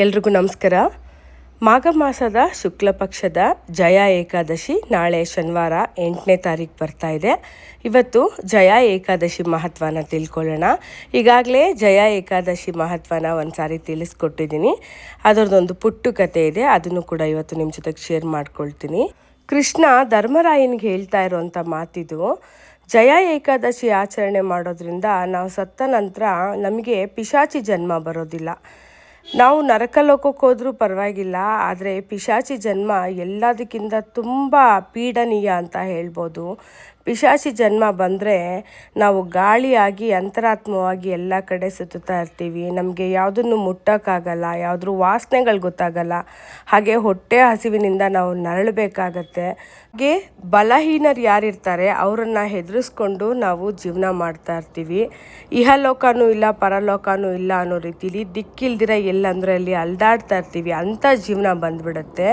ಎಲ್ರಿಗೂ ನಮಸ್ಕಾರ. ಮಾಘ ಮಾಸದ ಶುಕ್ಲ ಪಕ್ಷದ ಜಯ ಏಕಾದಶಿ ನಾಳೆ ಶನಿವಾರ ಎಂಟನೇ ತಾರೀಕು ಬರ್ತಾ ಇದೆ. ಇವತ್ತು ಜಯ ಏಕಾದಶಿ ಮಹತ್ವನ ತಿಳ್ಕೊಳ್ಳೋಣ. ಈಗಾಗಲೇ ಜಯ ಏಕಾದಶಿ ಮಹತ್ವನ ಒಂದು ಸಾರಿ ತಿಳಿಸ್ಕೊಟ್ಟಿದ್ದೀನಿ. ಅದರದ್ದೊಂದು ಪುಟ್ಟು ಕತೆ ಇದೆ, ಅದನ್ನು ಕೂಡ ಇವತ್ತು ನಿಮ್ಮ ಜೊತೆಗೆ ಶೇರ್ ಮಾಡ್ಕೊಳ್ತೀನಿ. ಕೃಷ್ಣ ಧರ್ಮರಾಯನಿಗೆ ಹೇಳ್ತಾ ಇರೋವಂಥ ಮಾತಿದು, ಜಯ ಏಕಾದಶಿ ಆಚರಣೆ ಮಾಡೋದ್ರಿಂದ ನಾವು ಸತ್ತ ನಂತರ ನಮಗೆ ಪಿಶಾಚಿ ಜನ್ಮ ಬರೋದಿಲ್ಲ. ನಾವು ನರಕಲೋಕಕ್ಕೆ ಹೋದರೂ ಪರವಾಗಿಲ್ಲ ಆದರೆ ಪಿಶಾಚಿ ಜನ್ಮ ಎಲ್ಲದಕ್ಕಿಂತ ತುಂಬ ಪೀಡನೀಯ ಅಂತ ಹೇಳ್ಬೋದು. ಪಿಶಾಚಿ ಜನ್ಮ ಬಂದರೆ ನಾವು ಗಾಳಿಯಾಗಿ, ಅಂತರಾತ್ಮವಾಗಿ ಎಲ್ಲ ಕಡೆ ಸುತ್ತುತ್ತಾ ಇರ್ತೀವಿ. ನಮಗೆ ಯಾವುದನ್ನು ಮುಟ್ಟೋಕ್ಕಾಗಲ್ಲ, ಯಾವುದ್ರೂ ವಾಸನೆಗಳು ಗೊತ್ತಾಗಲ್ಲ. ಹಾಗೆ ಹೊಟ್ಟೆ ಹಸಿವಿನಿಂದ ನಾವು ನರಳಬೇಕಾಗತ್ತೆ. ಹಾಗೆ ಬಲಹೀನರು ಯಾರಿರ್ತಾರೆ, ಅವರನ್ನು ಹೆದರಿಸ್ಕೊಂಡು ನಾವು ಜೀವನ ಮಾಡ್ತಾ ಇರ್ತೀವಿ. ಇಹಲೋಕನೂ ಇಲ್ಲ, ಪರಲೋಕನೂ ಇಲ್ಲ ಅನ್ನೋ ರೀತಿಲಿ ದಿಕ್ಕಿಲ್ದಿರ ಎಲ್ಲಂದ್ರೆ ಅಲ್ಲಿ ಅಲ್ದಾಡ್ತಾ ಇರ್ತೀವಿ. ಅಂಥ ಜೀವನ ಬಂದ್ಬಿಡುತ್ತೆ.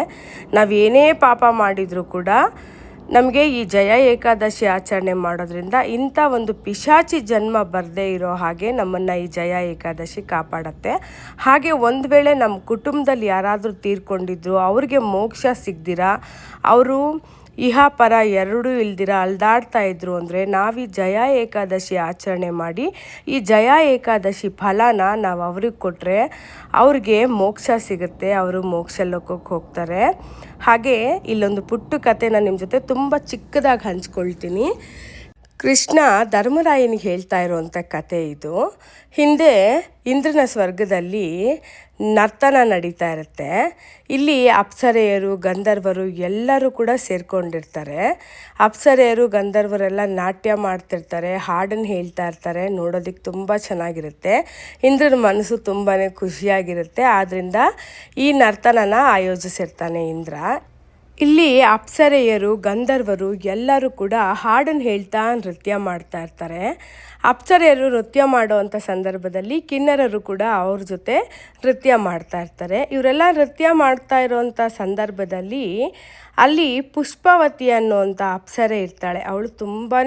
ನಾವು ಏನೇ ಪಾಪ ಮಾಡಿದರೂ ಕೂಡ ನಮಗೆ ಈ ಜಯ ಏಕಾದಶಿ ಆಚರಣೆ ಮಾಡೋದ್ರಿಂದ ಇಂಥ ಒಂದು ಪಿಶಾಚಿ ಜನ್ಮ ಬರದೇ ಇರೋ ಹಾಗೆ ನಮ್ಮನ್ನು ಈ ಜಯ ಏಕಾದಶಿ ಕಾಪಾಡತ್ತೆ. ಹಾಗೆ ಒಂದು ವೇಳೆ ನಮ್ಮ ಕುಟುಂಬದಲ್ಲಿ ಯಾರಾದರೂ ತೀರ್ಕೊಂಡಿದ್ರು, ಅವ್ರಿಗೆ ಮೋಕ್ಷ ಸಿಗ್ದಿರ, ಅವರು ಇಹ ಪರ ಎರಡೂ ಇಲ್ದಿರ ಅಲ್ದಾಡ್ತಾ ಇದ್ರು ಅಂದರೆ ನಾವು ಈ ಜಯ ಏಕಾದಶಿ ಆಚರಣೆ ಮಾಡಿ ಈ ಜಯ ಏಕಾದಶಿ ಫಲನ ನಾವು ಅವ್ರಿಗೆ ಕೊಟ್ಟರೆ ಅವ್ರಿಗೆ ಮೋಕ್ಷ ಸಿಗುತ್ತೆ, ಅವರು ಮೋಕ್ಷ ಲೋಕಕ್ಕೆ ಹೋಗ್ತಾರೆ. ಹಾಗೆ ಇಲ್ಲೊಂದು ಪುಟ್ಟು ಕತೆ ನಾನು ನಿಮ್ಮ ಜೊತೆ ತುಂಬ ಚಿಕ್ಕದಾಗಿ ಹಂಚ್ಕೊಳ್ತೀನಿ. ಕೃಷ್ಣ ಧರ್ಮರಾಯನಿಗೆ ಹೇಳ್ತಾ ಇರುವಂಥ ಕತೆ ಇದು. ಹಿಂದೆ ಇಂದ್ರನ ಸ್ವರ್ಗದಲ್ಲಿ ನರ್ತನ ನಡೀತಾ ಇರುತ್ತೆ. ಇಲ್ಲಿ ಅಪ್ಸರೆಯರು, ಗಂಧರ್ವರು ಎಲ್ಲರೂ ಕೂಡ ಸೇರ್ಕೊಂಡಿರ್ತಾರೆ. ಅಪ್ಸರೆಯರು, ಗಂಧರ್ವರೆಲ್ಲ ನಾಟ್ಯ ಮಾಡ್ತಿರ್ತಾರೆ, ಹಾಡನ್ನು ಹೇಳ್ತಾ ಇರ್ತಾರೆ ನೋಡೋದಕ್ಕೆ ತುಂಬ ಚೆನ್ನಾಗಿರುತ್ತೆ. ಇಂದ್ರನ ಮನಸ್ಸು ತುಂಬಾ ಖುಷಿಯಾಗಿರುತ್ತೆ. ಆದ್ದರಿಂದ ಈ ನರ್ತನನ ಆಯೋಜಿಸಿರ್ತಾನೆ ಇಂದ್ರ. ಇಲ್ಲಿ ಅಪ್ಸರೆಯರು, ಗಂಧರ್ವರು ಎಲ್ಲರೂ ಕೂಡ ಹಾಡನ್ನು ಹೇಳ್ತಾ ನೃತ್ಯ ಮಾಡ್ತಾ ಇರ್ತಾರೆ. ಅಪ್ಸರೆಯರು ನೃತ್ಯ ಮಾಡುವಂಥ ಸಂದರ್ಭದಲ್ಲಿ ಕಿನ್ನರರು ಕೂಡ ಅವ್ರ ಜೊತೆ ನೃತ್ಯ ಮಾಡ್ತಾ ಇರ್ತಾರೆ. ಇವರೆಲ್ಲ ನೃತ್ಯ ಮಾಡ್ತಾ ಇರೋವಂಥ ಸಂದರ್ಭದಲ್ಲಿ ಅಲ್ಲಿ ಪುಷ್ಪವತಿ ಅನ್ನುವಂಥ ಅಪ್ಸರೆ ಇರ್ತಾಳೆ. ಅವಳು ತುಂಬಾ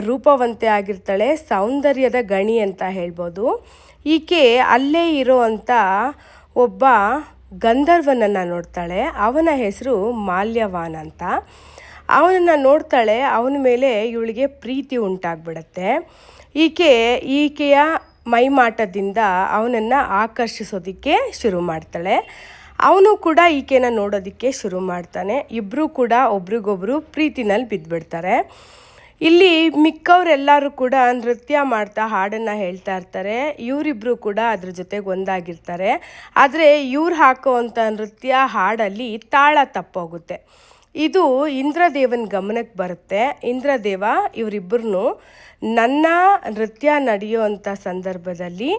ರೂಪವಂತೆ ಆಗಿರ್ತಾಳೆ. ಸೌಂದರ್ಯದ ಗಣಿ ಅಂತ ಹೇಳ್ಬೋದು. ಈಕೆ ಅಲ್ಲೇ ಇರೋವಂಥ ಒಬ್ಬ ಗಂಧರ್ವನನ್ನು ನೋಡ್ತಾಳೆ. ಅವನ ಹೆಸರು ಮಾಲ್ಯವಾನ್ ಅಂತ. ಅವನನ್ನು ನೋಡ್ತಾಳೆ, ಅವನ ಮೇಲೆ ಇವಳಿಗೆ ಪ್ರೀತಿ ಉಂಟಾಗ್ಬಿಡತ್ತೆ. ಈಕೆ, ಈಕೆಯ ಮೈಮಾಟದಿಂದ ಅವನನ್ನು ಆಕರ್ಷಿಸೋದಕ್ಕೆ ಶುರು ಮಾಡ್ತಾಳೆ. ಅವನು ಕೂಡ ಈಕೆನ ನೋಡೋದಕ್ಕೆ ಶುರು ಮಾಡ್ತಾನೆ. ಇಬ್ಬರೂ ಕೂಡ ಒಬ್ರಿಗೊಬ್ರು ಪ್ರೀತಿನಲ್ಲಿ ಬಿದ್ದುಬಿಡ್ತಾರೆ ಇಲ್ಲಿ ಮಿಕ್ಕವರೆಲ್ಲರೂ ಕೂಡ ನೃತ್ಯ ಮಾಡ್ತಾ ಹಾಡನ್ನು ಹೇಳ್ತಾ ಇರ್ತಾರೆ. ಇವರಿಬ್ಬರು ಕೂಡ ಅದ್ರ ಜೊತೆಗೆ ಒಂದಾಗಿರ್ತಾರೆ. ಆದರೆ ಇವ್ರು ಹಾಕೋವಂಥ ನೃತ್ಯ ಹಾಡಲ್ಲಿ ತಾಳ ತಪ್ಪೋಗುತ್ತೆ. ಇದು ಇಂದ್ರದೇವನ ಗಮನಕ್ಕೆ ಬರುತ್ತೆ. ಇಂದ್ರದೇವ ಇವರಿಬ್ಬರನ್ನು ನನ್ನ ನೃತ್ಯ ನಡೆಯುವಂಥ ಸಂದರ್ಭದಲ್ಲಿ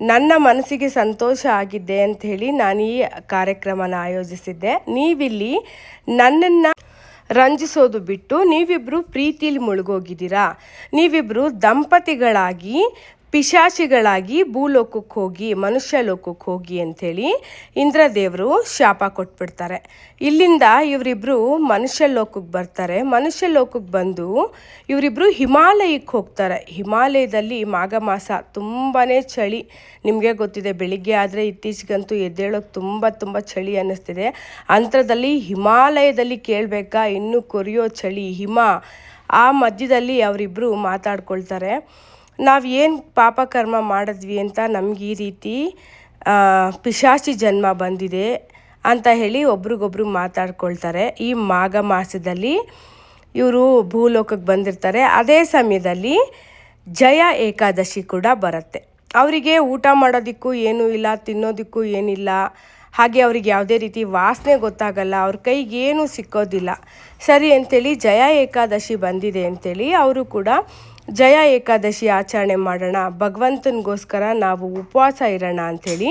ನನ್ನ ಮನಸ್ಸಿಗೆ ಸಂತೋಷ ಆಗಿದೆ ಅಂತ ಹೇಳಿ ನಾನು ಈ ಕಾರ್ಯಕ್ರಮನ ಆಯೋಜಿಸಿದ್ದೆ. ನೀವಿಲ್ಲಿ ನನ್ನನ್ನು ರಂಜಿಸೋದು ಬಿಟ್ಟು ನೀವಿಬ್ಬರು ಪ್ರೀತಿಲಿ ಮುಳುಗೋಗಿದ್ದೀರಾ? ನೀವಿಬ್ಬರು ದಂಪತಿಗಳಾಗಿ ಪಿಶಾಚಿಗಳಾಗಿ ಭೂಲೋಕಕ್ಕೆ ಹೋಗಿ ಮನುಷ್ಯ ಲೋಕಕ್ಕೆ ಹೋಗಿ ಅಂಥೇಳಿ ಇಂದ್ರದೇವರು ಶಾಪ ಕೊಟ್ಬಿಡ್ತಾರೆ. ಇಲ್ಲಿಂದ ಇವರಿಬ್ಬರು ಮನುಷ್ಯ ಲೋಕಕ್ಕೆ ಬರ್ತಾರೆ. ಮನುಷ್ಯ ಲೋಕಕ್ಕೆ ಬಂದು ಇವರಿಬ್ಬರು ಹಿಮಾಲಯಕ್ಕೆ ಹೋಗ್ತಾರೆ. ಹಿಮಾಲಯದಲ್ಲಿ ಮಾಘ ಮಾಸ ತುಂಬಾ ಚಳಿ. ನಿಮಗೆ ಗೊತ್ತಿದೆ, ಬೆಳಿಗ್ಗೆ ಆದರೆ ಇತ್ತೀಚೆಗಂತೂ ಎದ್ದೇಳೋಕೆ ತುಂಬ ತುಂಬ ಚಳಿ ಅನ್ನಿಸ್ತಿದೆ. ಅಂತರದಲ್ಲಿ ಹಿಮಾಲಯದಲ್ಲಿ ಕೇಳಬೇಕಾ? ಇನ್ನೂ ಕೊರಿಯೋ ಚಳಿ, ಹಿಮ. ಆ ಮಧ್ಯದಲ್ಲಿ ಅವರಿಬ್ಬರು ಮಾತಾಡ್ಕೊಳ್ತಾರೆ. ನಾವು ಏನು ಪಾಪಕರ್ಮ ಮಾಡಿದ್ವಿ ಅಂತ ನಮ್ಗೆ ಈ ರೀತಿ ಪಿಶಾಚಿ ಜನ್ಮ ಬಂದಿದೆ ಅಂತ ಹೇಳಿ ಒಬ್ರಿಗೊಬ್ರು ಮಾತಾಡ್ಕೊಳ್ತಾರೆ. ಈ ಮಾಘ ಮಾಸದಲ್ಲಿ ಇವರು ಭೂಲೋಕಕ್ಕೆ ಬಂದಿರ್ತಾರೆ. ಅದೇ ಸಮಯದಲ್ಲಿ ಜಯ ಏಕಾದಶಿ ಕೂಡ ಬರುತ್ತೆ. ಅವರಿಗೆ ಊಟ ಮಾಡೋದಕ್ಕೂ ಏನೂ ಇಲ್ಲ, ತಿನ್ನೋದಕ್ಕೂ ಏನಿಲ್ಲ. ಹಾಗೆ ಅವ್ರಿಗೆ ಯಾವುದೇ ರೀತಿ ವಾಸನೆ ಗೊತ್ತಾಗಲ್ಲ, ಅವ್ರ ಕೈಗೆ ಏನೂ ಸಿಕ್ಕೋದಿಲ್ಲ. ಸರಿ ಅಂತೇಳಿ ಜಯ ಏಕಾದಶಿ ಬಂದಿದೆ ಅಂತೇಳಿ ಅವರು ಕೂಡ ಜಯ ಏಕಾದಶಿ ಆಚರಣೆ ಮಾಡೋಣ. ಭಗವಂತನಿಗೋಸ್ಕರ ನಾವು ಉಪವಾಸ ಇರೋಣ ಅಂಥೇಳಿ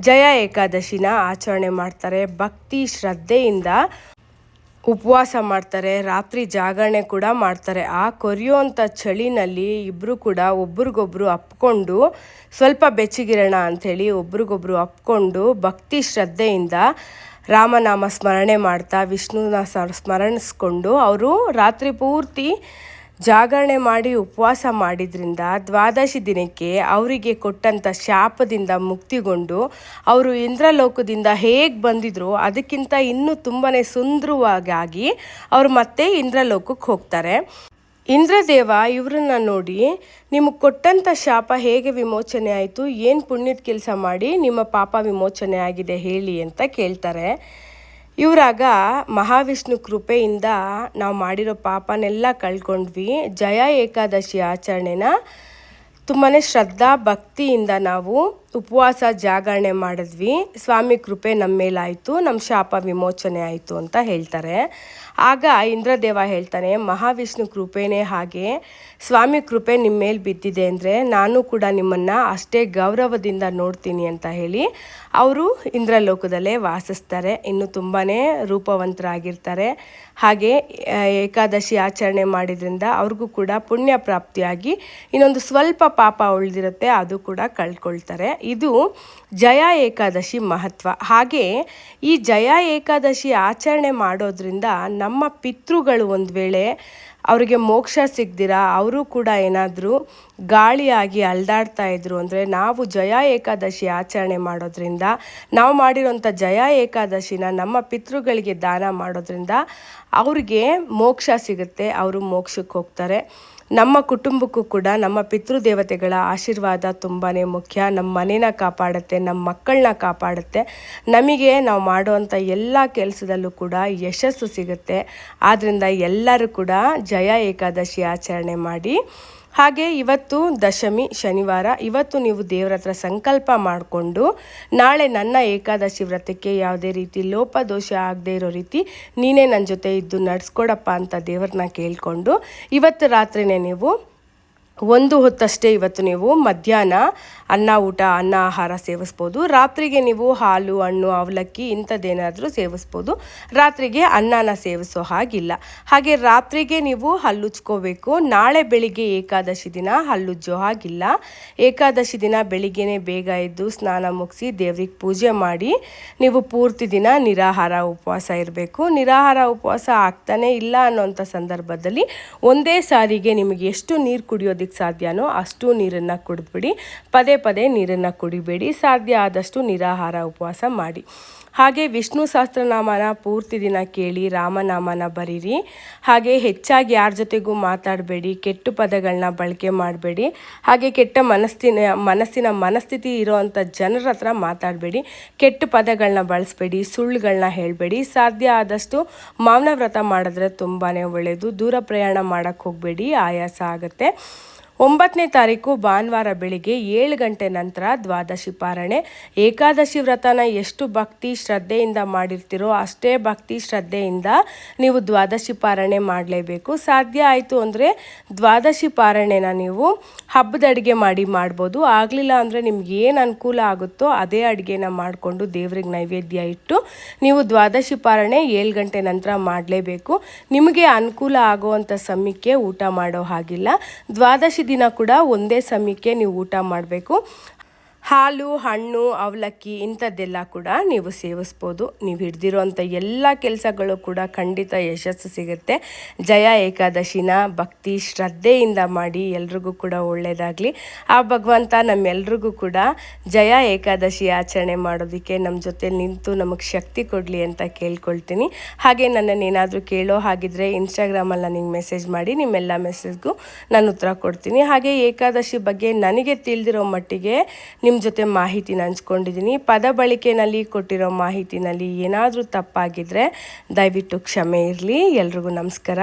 ಜಯ ಏಕಾದಶಿನ ಆಚರಣೆ ಮಾಡ್ತಾರೆ. ಭಕ್ತಿ ಶ್ರದ್ಧೆಯಿಂದ ಉಪವಾಸ ಮಾಡ್ತಾರೆ. ರಾತ್ರಿ ಜಾಗರಣೆ ಕೂಡ ಮಾಡ್ತಾರೆ. ಆ ಕೊರಿಯೋಂಥ ಚಳಿನಲ್ಲಿ ಇಬ್ಬರು ಕೂಡ ಒಬ್ರಿಗೊಬ್ರು ಅಪ್ಕೊಂಡು ಸ್ವಲ್ಪ ಬೆಚ್ಚಗಿರೋಣ ಅಂಥೇಳಿ ಒಬ್ರಿಗೊಬ್ರು ಅಪ್ಕೊಂಡು ಭಕ್ತಿ ಶ್ರದ್ಧೆಯಿಂದ ರಾಮನಾಮ ಸ್ಮರಣೆ ಮಾಡ್ತಾ ವಿಷ್ಣುನ ಸ್ಮರಣಿಸ್ಕೊಂಡು ಅವರು ರಾತ್ರಿ ಪೂರ್ತಿ ಜಾಗರಣೆ ಮಾಡಿ ಉಪವಾಸ ಮಾಡಿದ್ರಿಂದ ದ್ವಾದಶಿ ದಿನಕ್ಕೆ ಅವರಿಗೆ ಕೊಟ್ಟಂಥ ಶಾಪದಿಂದ ಮುಕ್ತಿಗೊಂಡು ಅವರು ಇಂದ್ರಲೋಕದಿಂದ ಹೇಗೆ ಬಂದಿದ್ರು ಅದಕ್ಕಿಂತ ಇನ್ನೂ ತುಂಬಾ ಸುಂದರವಾಗಿ ಅವರು ಮತ್ತೆ ಇಂದ್ರಲೋಕಕ್ಕೆ ಹೋಗ್ತಾರೆ. ಇಂದ್ರದೇವ ಇವ್ರನ್ನ ನೋಡಿ, ನಿಮಗೆ ಕೊಟ್ಟಂಥ ಶಾಪ ಹೇಗೆ ವಿಮೋಚನೆ ಆಯಿತು? ಏನು ಪುಣ್ಯದ ಕೆಲಸ ಮಾಡಿ ನಿಮ್ಮ ಪಾಪ ವಿಮೋಚನೆ ಆಗಿದೆ ಹೇಳಿ ಅಂತ ಕೇಳ್ತಾರೆ. ಇವರಾಗ ಮಹಾವಿಷ್ಣು ಕೃಪೆಯಿಂದ ನಾವು ಮಾಡಿರೋ ಪಾಪನೆಲ್ಲ ಕಳ್ಕೊಂಡ್ವಿ. ಜಯ ಏಕಾದಶಿ ಆಚರಣೆನ ತುಂಬಾ ಶ್ರದ್ಧಾ ಭಕ್ತಿಯಿಂದ ನಾವು ಉಪವಾಸ ಜಾಗರಣೆ ಮಾಡಿದ್ವಿ. ಸ್ವಾಮಿ ಕೃಪೆ ನಮ್ಮ ಮೇಲಾಯಿತು, ನಮ್ಮ ಶಾಪ ವಿಮೋಚನೆ ಆಯಿತು ಅಂತ ಹೇಳ್ತಾರೆ. ಆಗ ಇಂದ್ರದೇವ ಹೇಳ್ತಾನೆ, ಮಹಾವಿಷ್ಣು ಕೃಪೆನೇ ಹಾಗೆ. ಸ್ವಾಮಿ ಕೃಪೆ ನಿಮ್ಮ ಮೇಲೆ ಬಿದ್ದಿದೆ ಅಂದರೆ ನಾನು ಕೂಡ ನಿಮ್ಮನ್ನು ಅಷ್ಟೇ ಗೌರವದಿಂದ ನೋಡ್ತೀನಿ ಅಂತ ಹೇಳಿ ಅವರು ಇಂದ್ರಲೋಕದಲ್ಲೇ ವಾಸಿಸ್ತಾರೆ. ಇನ್ನು ತುಂಬಾ ರೂಪವಂತರಾಗಿರ್ತಾರೆ. ಹಾಗೆ ಏಕಾದಶಿ ಆಚರಣೆ ಮಾಡಿದ್ರಿಂದ ಅವ್ರಿಗೂ ಕೂಡ ಪುಣ್ಯ ಪ್ರಾಪ್ತಿಯಾಗಿ ಇನ್ನೊಂದು ಸ್ವಲ್ಪ ಪಾಪ ಉಳಿದಿರುತ್ತೆ, ಅದು ಕೂಡ ಕಳ್ಕೊಳ್ತಾರೆ. ಇದು ಜಯ ಏಕಾದಶಿ ಮಹತ್ವ. ಹಾಗೆ ಈ ಜಯ ಏಕಾದಶಿ ಆಚರಣೆ ಮಾಡೋದ್ರಿಂದ ನಮ್ಮ ಪಿತೃಗಳು ಒಂದು ವೇಳೆ ಅವರಿಗೆ ಮೋಕ್ಷ ಸಿಗ್ದಿರ, ಅವರು ಕೂಡ ಏನಾದರೂ ಗಾಳಿಯಾಗಿ ಅಲ್ದಾಡ್ತಾ ಇದ್ರು ಅಂದರೆ ನಾವು ಜಯ ಏಕಾದಶಿ ಆಚರಣೆ ಮಾಡೋದ್ರಿಂದ, ನಾವು ಮಾಡಿರೋಂಥ ಜಯ ಏಕಾದಶಿನ ನಮ್ಮ ಪಿತೃಗಳಿಗೆ ದಾನ ಮಾಡೋದ್ರಿಂದ ಅವ್ರಿಗೆ ಮೋಕ್ಷ ಸಿಗುತ್ತೆ, ಅವರು ಮೋಕ್ಷಕ್ಕೆ ಹೋಗ್ತಾರೆ. ನಮ್ಮ ಕುಟುಂಬಕ್ಕೂ ಕೂಡ ನಮ್ಮ ಪಿತೃದೇವತೆಗಳ ಆಶೀರ್ವಾದ ತುಂಬಾ ಮುಖ್ಯ. ನಮ್ಮ ಮನೇನ ಕಾಪಾಡುತ್ತೆ ನಮ್ಮ ಮಕ್ಕಳನ್ನ ಕಾಪಾಡುತ್ತೆ. ನಮಗೆ ನಾವು ಮಾಡುವಂಥ ಎಲ್ಲ ಕೆಲಸದಲ್ಲೂ ಕೂಡ ಯಶಸ್ಸು ಸಿಗುತ್ತೆ. ಆದ್ದರಿಂದ ಎಲ್ಲರೂ ಕೂಡ ಜಯ ಏಕಾದಶಿ ಆಚರಣೆ ಮಾಡಿ. ಹಾಗೆ ಇವತ್ತು ದಶಮಿ ಶನಿವಾರ, ಇವತ್ತು ನೀವು ದೇವರ ಹತ್ರ ಸಂಕಲ್ಪ ಮಾಡಿಕೊಂಡು ನಾಳೆ ನನ್ನ ಏಕಾದಶಿ ವ್ರತಕ್ಕೆ ಯಾವುದೇ ರೀತಿ ಲೋಪದೋಷ ಆಗದೆ ಇರೋ ರೀತಿ ನೀನೇ ನನ್ನ ಜೊತೆ ಇದ್ದು ನಡೆಸ್ಕೊಡಪ್ಪ ಅಂತ ದೇವ್ರನ್ನ ಕೇಳಿಕೊಂಡು ಇವತ್ತು ರಾತ್ರಿನೇ ನೀವು ಒಂದು ಹೊತ್ತಷ್ಟೇ ಇವತ್ತು ನೀವು ಮಧ್ಯಾಹ್ನ ಅನ್ನ, ಊಟ, ಅನ್ನ, ಆಹಾರ ಸೇವಿಸ್ಬೋದು. ರಾತ್ರಿಗೆ ನೀವು ಹಾಲು, ಹಣ್ಣು, ಅವಲಕ್ಕಿ ಇಂಥದ್ದೇನಾದರೂ ಸೇವಿಸ್ಬೋದು. ರಾತ್ರಿಗೆ ಅನ್ನನ ಸೇವಿಸೋ ಹಾಗಿಲ್ಲ. ಹಾಗೆ ರಾತ್ರಿಗೆ ನೀವು ಹಲ್ಲುಚ್ಕೋಬೇಕು. ನಾಳೆ ಬೆಳಿಗ್ಗೆ ಏಕಾದಶಿ ದಿನ ಹಲ್ಲುಜ್ಜೋ ಹಾಗಿಲ್ಲ. ಏಕಾದಶಿ ದಿನ ಬೆಳಿಗ್ಗೆನೆ ಬೇಗ ಎದ್ದು ಸ್ನಾನ ಮುಗಿಸಿ ದೇವ್ರಿಗೆ ಪೂಜೆ ಮಾಡಿ ನೀವು ಪೂರ್ತಿ ದಿನ ನಿರಾಹಾರ ಉಪವಾಸ ಇರಬೇಕು. ನಿರಾಹಾರ ಉಪವಾಸ ಆಗ್ತಾನೆ ಇಲ್ಲ ಅನ್ನೋಂಥ ಸಂದರ್ಭದಲ್ಲಿ ಒಂದೇ ಸಾರಿಗೆ ನಿಮಗೆ ಎಷ್ಟು ನೀರು ಕುಡಿಯೋದಕ್ಕೆ ಸಾಧ್ಯನೋ ಅಷ್ಟು ನೀರನ್ನು ಕುಡಿದ್ಬಿಡಿ. ಪದೇ ಪದೇ ನೀರನ್ನು ಕುಡಿಬೇಡಿ. ಸಾಧ್ಯ ಆದಷ್ಟು ನಿರಾಹಾರ ಉಪವಾಸ ಮಾಡಿ. ಹಾಗೆ ವಿಷ್ಣು ಸಹಸ್ರನಾಮನ ಪೂರ್ತಿ ದಿನ ಕೇಳಿ ರಾಮನಾಮನ ಬರೀರಿ. ಹಾಗೆ ಹೆಚ್ಚಾಗಿ ಯಾರ ಜೊತೆಗೂ ಮಾತಾಡಬೇಡಿ. ಕೆಟ್ಟ ಪದಗಳನ್ನ ಬಳಕೆ ಮಾಡಬೇಡಿ. ಹಾಗೆ ಕೆಟ್ಟ ಮನಸ್ಥಿನ ಮನಸ್ಸಿನ ಮನಸ್ಥಿತಿ ಇರೋವಂಥ ಜನರ ಹತ್ರ ಮಾತಾಡಬೇಡಿ. ಕೆಟ್ಟ ಪದಗಳನ್ನ ಬಳಸಬೇಡಿ. ಸುಳ್ಳುಗಳನ್ನ ಹೇಳಬೇಡಿ. ಸಾಧ್ಯ ಆದಷ್ಟು ಮೌನ ವ್ರತ ಮಾಡಿದ್ರೆ ತುಂಬಾ ಒಳ್ಳೆಯದು ದೂರ ಪ್ರಯಾಣ ಮಾಡೋಕ್ಕೆ ಹೋಗಬೇಡಿ. ಆಯಾಸ ಆಗುತ್ತೆ. ಒಂಬತ್ತನೇ ತಾರೀಕು ಭಾನುವಾರ ಬೆಳಿಗ್ಗೆ ಏಳು ಗಂಟೆ ನಂತರ ದ್ವಾದಶಿ ಪಾರಣೆ. ಏಕಾದಶಿ ವ್ರತನ ಎಷ್ಟು ಭಕ್ತಿ ಶ್ರದ್ಧೆಯಿಂದ ಮಾಡಿರ್ತೀರೋ ಅಷ್ಟೇ ಭಕ್ತಿ ಶ್ರದ್ಧೆಯಿಂದ ನೀವು ದ್ವಾದಶಿ ಪಾರಣೆ ಮಾಡಲೇಬೇಕು. ಸಾಧ್ಯ ಆಯಿತು ಅಂದರೆ ದ್ವಾದಶಿ ಪಾರಣೆನ ನೀವು ಹಬ್ಬದ ಅಡುಗೆ ಮಾಡಿ ಮಾಡ್ಬೋದು. ಆಗಲಿಲ್ಲ ಅಂದರೆ ನಿಮ್ಗೆ ಏನು ಅನುಕೂಲ ಆಗುತ್ತೋ ಅದೇ ಅಡುಗೆನ ಮಾಡಿಕೊಂಡು ದೇವ್ರಿಗೆ ನೈವೇದ್ಯ ಇಟ್ಟು ನೀವು ದ್ವಾದಶಿ ಪಾರಣೆ ಏಳು ಗಂಟೆ ನಂತರ ಮಾಡಲೇಬೇಕು. ನಿಮಗೆ ಅನುಕೂಲ ಆಗುವಂಥ ಸಮಯಕ್ಕೆ ಊಟ ಮಾಡೋ ಹಾಗಿಲ್ಲ. ದ್ವಾದಶಿ ದಿನ ಕೂಡ ಒಂದೇ ಸಮಯಕ್ಕೆ ನೀವು ಊಟ ಮಾಡಬೇಕು. ಹಾಲು, ಹಣ್ಣು, ಅವಲಕ್ಕಿ ಇಂಥದ್ದೆಲ್ಲ ಕೂಡ ನೀವು ಸೇವಿಸ್ಬೋದು. ನೀವು ಹಿಡ್ದಿರೋಂಥ ಎಲ್ಲ ಕೆಲಸಗಳು ಕೂಡ ಖಂಡಿತ ಯಶಸ್ಸು ಸಿಗುತ್ತೆ. ಜಯ ಏಕಾದಶಿನ ಭಕ್ತಿ ಶ್ರದ್ಧೆಯಿಂದ ಮಾಡಿ ಎಲ್ರಿಗೂ ಕೂಡ ಒಳ್ಳೆಯದಾಗಲಿ ಆ ಭಗವಂತ ನಮ್ಮೆಲ್ರಿಗೂ ಕೂಡ ಜಯ ಏಕಾದಶಿ ಆಚರಣೆ ಮಾಡೋದಕ್ಕೆ ನಮ್ಮ ಜೊತೆ ನಿಂತು ನಮಗೆ ಶಕ್ತಿ ಕೊಡಲಿ ಅಂತ ಕೇಳ್ಕೊಳ್ತೀನಿ. ಹಾಗೆ ನನ್ನನ್ನು ಏನಾದರೂ ಕೇಳೋ ಹಾಗಿದ್ರೆ ಇನ್ಸ್ಟಾಗ್ರಾಮಲ್ಲಿ ನನಗೆ ಮೆಸೇಜ್ ಮಾಡಿ ನಿಮ್ಮೆಲ್ಲ ಮೆಸೇಜ್ಗೂ ನಾನು ಉತ್ತರ ಕೊಡ್ತೀನಿ. ಹಾಗೆ ಏಕಾದಶಿ ಬಗ್ಗೆ ನನಗೆ ತಿಳಿದಿರೋ ಮಟ್ಟಿಗೆ ಜೊತೆ ಮಾಹಿತಿನ ಹಂಚ್ಕೊಂಡಿದ್ದೀನಿ ಪದ ಬಳಕೆಯಲ್ಲಿ ಕೊಟ್ಟಿರೋ ಮಾಹಿತಿನಲ್ಲಿ ಏನಾದರೂ ತಪ್ಪಾಗಿದ್ದರೆ ದಯವಿಟ್ಟು ಕ್ಷಮೆ ಇರಲಿ. ಎಲ್ರಿಗೂ ನಮಸ್ಕಾರ.